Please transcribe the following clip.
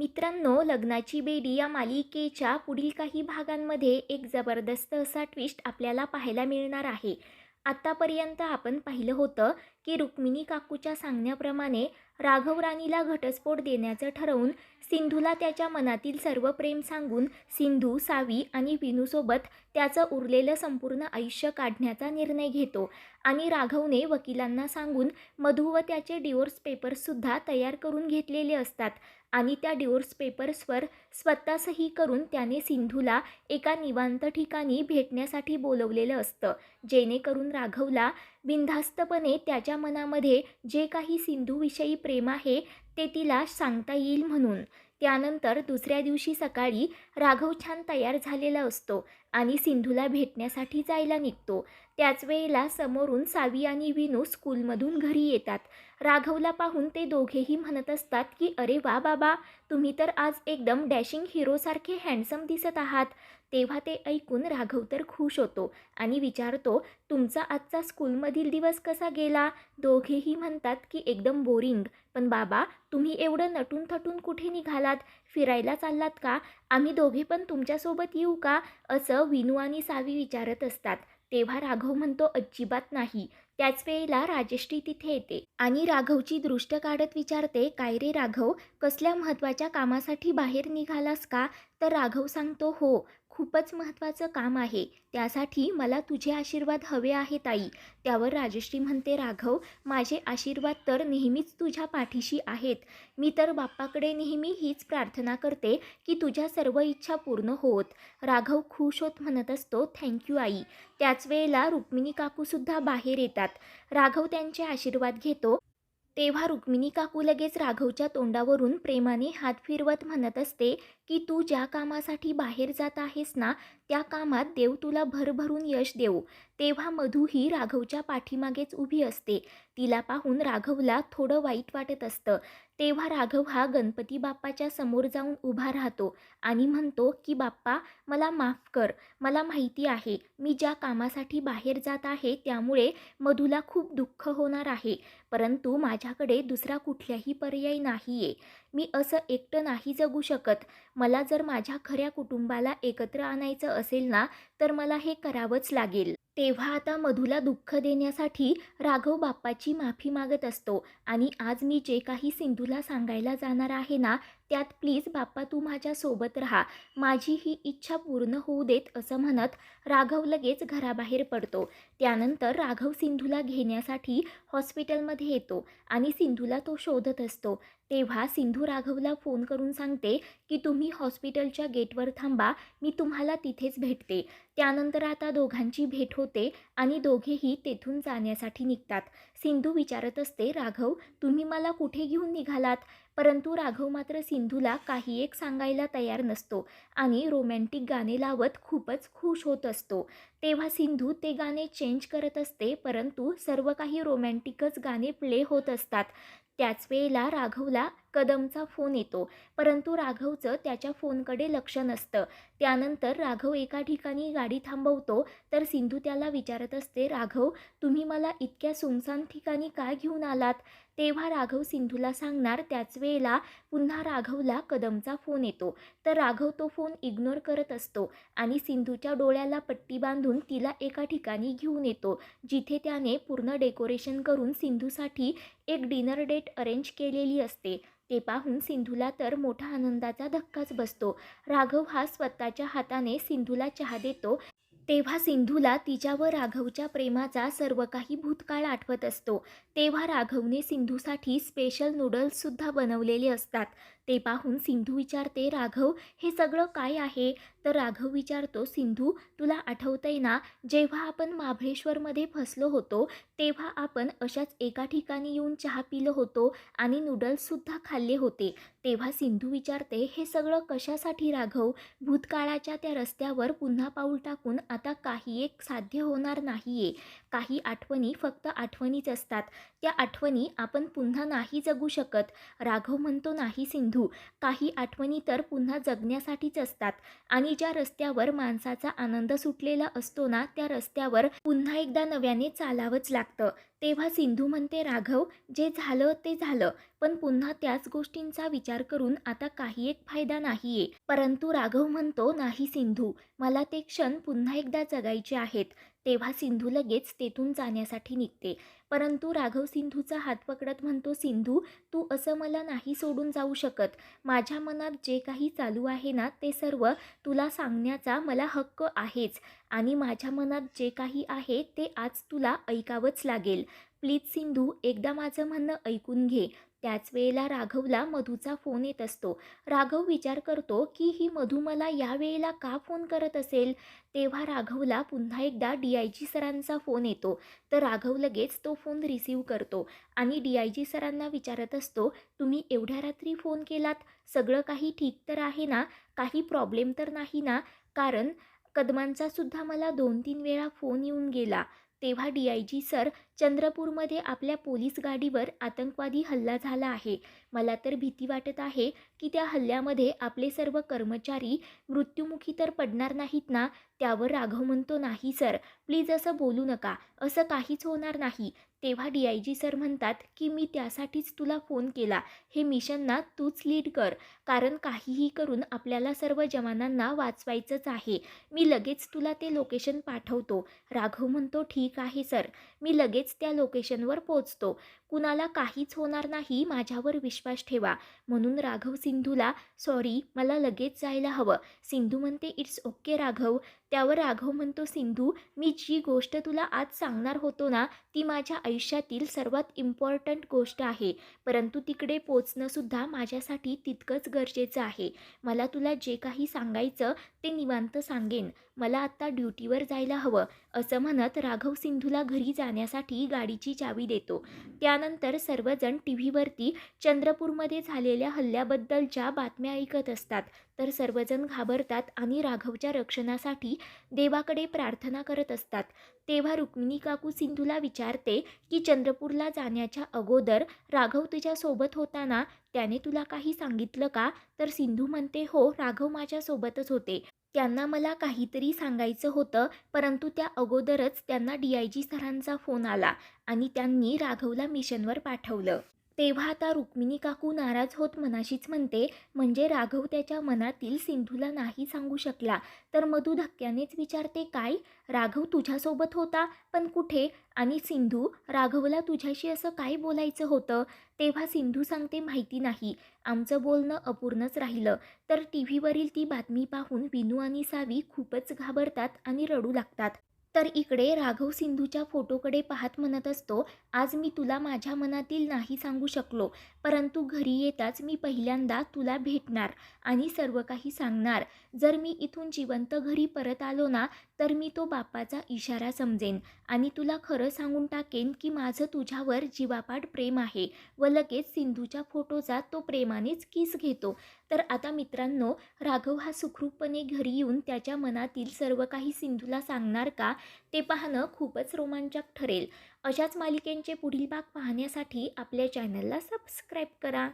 मित्रांनो लग्नाची बेडी या मालिकेच्या पुढील काही भागांमध्ये एक जबरदस्त असा ट्विस्ट आपल्याला पाहायला मिळणार आहे. आत्तापर्यंत आपण पाहिलं होतं की रुक्मिणी काकूच्या सांगण्याप्रमाणे राघव राणीला घटस्फोट देण्याचं ठरवून सिंधूला त्याच्या मनातील सर्व प्रेम सांगून सिंधू सावी आणि विनूसोबत त्याचं उरलेलं संपूर्ण आयुष्य काढण्याचा निर्णय घेतो आणि राघवने वकिलांना सांगून मधू व त्याचे डिवोर्स पेपर्ससुद्धा तयार करून घेतलेले असतात. आणि त्या डिवोर्स पेपर्सवर स्वतः सही करून त्याने सिंधूला एका निवांत ठिकाणी भेटण्यासाठी बोलवलेलं असतं. जेणेकरून राघवला बिनधास्तपणे त्याच्या मनामध्ये जे काही सिंधूविषयी प्रेम आहे ते तिला सांगता येईल म्हणून. त्यानंतर दुसऱ्या दिवशी सकाळी राघव छान तयार झालेला असतो आणि सिंधूला भेटण्यासाठी जायला निघतो. त्याच वेळेला समोरून सावी आणि विनू स्कूलमधून घरी येतात. राघवला पाहून ते दोघेही म्हणत असतात की अरे वा बाबा तुम्ही तर आज एकदम डॅशिंग हिरोसारखे हँडसम दिसत आहात. तेव्हा ते ऐकून राघव तर खुश होतो आणि विचारतो तुमचा आजचा स्कूलमधील दिवस कसा गेला? दोघेही म्हणतात की एकदम बोरिंग. पण बाबा तुम्ही एवढं नटून थटून कुठे निघालात? फिरायला चाललात का? आम्ही दोघे पण तुमच्यासोबत येऊ का? असं विनू आणि सावी विचारत असतात. तेव्हा राघव म्हणतो अजिबात नाही. त्याच वेळेला राजश्री तिथे येते आणि राघवची दृष्ट काढत विचारते काय रे राघव कसल्या महत्त्वाच्या कामासाठी बाहेर निघालास का? तर राघव सांगतो हो खूपच महत्त्वाचं काम आहे. त्यासाठी मला तुझे आशीर्वाद हवे आहेत आई त्यावर राजश्री म्हणते राघव माझे आशीर्वाद तर नेहमीच तुझ्या पाठीशी आहेत. मी तर बाप्पाकडे नेहमी हीच प्रार्थना करते की तुझ्या सर्व इच्छा पूर्ण होत राघव खुश होत म्हणत असतो थँक्यू आई. त्याच वेळेला रुक्मिणी काकूसुद्धा बाहेर येतात. राघव त्यांचे आशीर्वाद घेतो तेव्हा रुक्मिणी काकू लगेच राघवच्या तोंडावरून प्रेमाने हात फिरवत म्हणत असते की तू ज्या कामासाठी बाहेर जात आहेस ना त्या कामात देव तुला भरभरून यश देऊ तेव्हा मधू ही राघवच्या पाठीमागेच उभी असते. तिला पाहून राघवला थोडं वाईट वाटत असतं. तेव्हा राघव हा गणपती बाप्पाच्या समोर जाऊन उभा राहतो आणि म्हणतो की बाप्पा मला माफ कर. मला माहिती आहे मी ज्या कामासाठी बाहेर जात आहे त्यामुळे मधूला खूप दुःख होणार आहे परंतु माझ्याकडे दुसरा कुठलाही पर्याय नाही आहे मी असं एकटं नाही जगू शकत. मला जर माझ्या खऱ्या कुटुंबाला एकत्र आणायचं असेल ना तर मला हे करावंच लागेल. तेव्हा आता मधूला दुःख देण्यासाठी राघव बाप्पाची माफी मागत असतो आणि आज मी जे काही सिंधूला सांगायला जाणार आहे ना त्यात प्लीज बाप्पा तू माझ्यासोबत राहा. माझी ही इच्छा पूर्ण होऊ देत असं म्हणत राघव लगेच घराबाहेर पडतो. त्यानंतर राघव सिंधूला घेण्यासाठी हॉस्पिटलमध्ये येतो आणि सिंधूला तो शोधत असतो. तेव्हा सिंधू राघवला फोन करून सांगते की तुम्ही हॉस्पिटलच्या गेटवर थांबा. मी तुम्हाला तिथेच भेटते. त्यानंतर आता दोघांची भेट होते आणि दोघेही तेथून जाण्यासाठी निघतात. सिंधू विचारत असते राघव तुम्ही मला कुठे घेऊन निघालात? परंतु राघव मात्र सिंधूला काही एक सांगायला तयार नसतो आणि रोमॅन्टिक गाणे लावत खूपच खुश होत असतो. तेव्हा सिंधू ते गाणे चेंज करत असते परंतु सर्व काही रोमॅन्टिकच गाणे प्ले होत असतात. त्याच वेळेला राघवला कदमचा फोन येतो परंतु राघवचं त्याच्या फोनकडे लक्ष नसतं. त्यानंतर राघव एका ठिकाणी गाडी थांबवतो तर सिंधू त्याला विचारत असते राघव तुम्ही मला इतक्या सुनसान ठिकाणी काय घेऊन आलात? तेव्हा राघव सिंधूला सांगणार त्याच वेळेला पुन्हा राघवला कदमचा फोन येतो. तर राघव तो फोन इग्नोर करत असतो आणि सिंधूच्या डोळ्याला पट्टी बांधून तिला एका ठिकाणी घेऊन येतो जिथे त्याने पूर्ण डेकोरेशन करून सिंधूसाठी एक डिनर डेट अरेंज केलेली असते. ते पाहून सिंधूला तर मोठा आनंदाचा धक्काच बसतो. राघव हा स्वतःच्या हाताने सिंधूला चहा देतो तेव्हा सिंधूला तिच्या व राघवच्या प्रेमाचा सर्व काही भूतकाळ आठवत असतो. तेव्हा राघवने सिंधूसाठी स्पेशल नूडल्ससुद्धा बनवलेले असतात. ते पाहून सिंधू विचारते राघव हे सगळं काय आहे? तर राघव विचारतो सिंधू तुला आठवतंय ना जेव्हा आपण महाबळेश्वरमध्ये फसलो होतो तेव्हा आपण अशाच एका ठिकाणी येऊन चहा पिलो होतो आणि नूडल्ससुद्धा खाल्ले होते. तेव्हा सिंधू विचारते हे सगळं कशासाठी राघव? भूतकाळाच्या त्या रस्त्यावर पुन्हा पाऊल टाकून आता काही एक साध्य होणार नाही आहे काही आठवणी फक्त आठवणीच असतात. त्या आठवणी आपण पुन्हा नाही जगू शकत. राघव म्हणतो नाही सिंधू सिंधू. काही आठवणी तर पुन्हा जगण्यासाठीच असतात. आणि ज्या रस्त्यावर माणसाचा आनंद सुटलेला असतो ना त्या रस्त्यावर पुन्हा एकदा नव्याने चालावंच लागतं. तेव्हा सिंधू म्हणते राघव जे झालं ते झालं पण पुन्हा त्याच गोष्टींचा विचार करून आता काही एक फायदा नाहीये. परंतु राघव म्हणतो नाही सिंधू मला ते क्षण पुन्हा एकदा जगायचे आहेत. तेव्हा सिंधू लगेच तेथून जाण्यासाठी निघते. परंतु राघव सिंधूचा हात पकडत म्हणतो सिंधू तू असं मला नाही सोडून जाऊ शकत. माझ्या मनात जे काही चालू आहे ना ते सर्व तुला सांगण्याचा मला हक्क आहेच. आणि माझ्या मनात जे काही आहे ते आज तुला ऐकावंच लागेल. प्लीज सिंधू एकदा माझं म्हणणं ऐकून घे. त्याच वेळेला राघवला मधूचा फोन येत असतो. राघव विचार करतो की ही मधू मला या वेळेला का फोन करत असेल? तेव्हा राघवला पुन्हा एकदा डी आय जी सरांचा फोन येतो. तर राघव लगेच तो फोन रिसीव करतो आणि डी आय जी सरांना विचारत असतो तुम्ही एवढ्या रात्री फोन केलात? सगळं काही ठीक तर आहे ना? काही प्रॉब्लेम तर नाही ना? कारण कदमांचा सुद्धा मला दोन तीन वेळा फोन येऊन गेला. तेव्हा डी आय जी सर चंद्रपूरमध्ये आपल्या पोलीस गाडीवर आतंकवादी हल्ला झाला आहे. मला तर भीती वाटत आहे की त्या हल्ल्यामध्ये आपले सर्व कर्मचारी मृत्युमुखी तर पडणार नाहीत ना? त्यावर राघव म्हणतो नाही सर प्लीज असं बोलू नका. असं काहीच होणार नाही. तेव्हा डी आय जी सर म्हणतात की मी त्यासाठीच तुला फोन केला. हे मिशनना तूच लीड कर. कारण काहीही करून आपल्याला सर्व जवानांना वाचवायचंच आहे. मी लगेच तुला ते लोकेशन पाठवतो. राघव म्हणतो ठीक आहे सर. मी लगेच त्या लोकेशनवर पोचतो. कुणाला काहीच होणार नाही माझ्यावर विश्वास ठेवा. म्हणून राघव सिंधूला सॉरी मला लगेच जायला हवं. सिंधू म्हणते इट्स ओके राघव. त्यावर राघव म्हणतो सिंधू मी जी गोष्ट तुला आज सांगणार होतो ना ती माझ्या आयुष्यातील सर्वात इम्पॉर्टंट गोष्ट आहे. परंतु तिकडे पोचणंसुद्धा माझ्यासाठी तितकंच गरजेचं आहे. मला तुला जे काही सांगायचं ते निवांत सांगेन. मला आत्ता ड्युटीवर जायला हवं. असं म्हणत राघव सिंधूला घरी जाण्यासाठी गाडीची चावी देतो. त्या त्यानंतर सर्वजण टी व्हीवरती चंद्रपूरमध्ये झालेल्या हल्ल्याबद्दलच्या बातम्या ऐकत असतात तर सर्वजण घाबरतात आणि राघवच्या रक्षणासाठी देवाकडे प्रार्थना करत असतात. तेव्हा रुक्मिणी काकू सिंधूला विचारते की चंद्रपूरला जाण्याच्या अगोदर राघव तुझ्यासोबत होताना त्याने तुला काही सांगितलं का? तर सिंधू म्हणते हो राघव माझ्यासोबतच होते. त्यांना मला काहीतरी सांगायचं होतं परंतु त्या अगोदरच त्यांना डी आय जी सरांचा फोन आला आणि त्यांनी राघवला मिशनवर पाठवलं. तेव्हा आता रुक्मिणी काकू नाराज होत मनाशीच म्हणते म्हणजे राघव त्याच्या मनातील सिंधूला नाही सांगू शकला. तर मधू धक्क्यानेच विचारते काय? राघव तुझ्यासोबत होता? पण कुठे? आणि सिंधू राघवला तुझ्याशी असं काय बोलायचं होतं? तेव्हा सिंधू सांगते माहिती नाही. आमचं बोलणं अपूर्णच राहिलं. तर टी व्हीवरील ती बातमी पाहून विनू आणि सावी खूपच घाबरतात आणि रडू लागतात. तर इकडे राघव सिंधूच्या फोटोकडे पाहत म्हणत असतो आज मी तुला माझ्या मनातील नाही सांगू शकलो परंतु घरी येताच मी पहिल्यांदा तुला भेटणार आणि सर्व काही सांगणार. जर मी इथून जिवंत घरी परत आलो ना तर मी तो बापाचा इशारा समजेन आणि तुला खरं सांगून टाकेन की माझं तुझ्यावर जीवापाड प्रेम आहे व लगेच सिंधूच्या फोटोचा तो प्रेमानेच किस घेतो. तर आता मित्रांनो राघव हा सुखरूपपणे घरी येऊन त्याच्या मनातील सर्व काही सिंधूला सांगणार का? ते पाहणं खूपच रोमांचक ठरेल. अशाच मालिकेंचे पुढील भाग पाहण्यासाठी आपल्या चॅनलला सबस्क्राईब करा.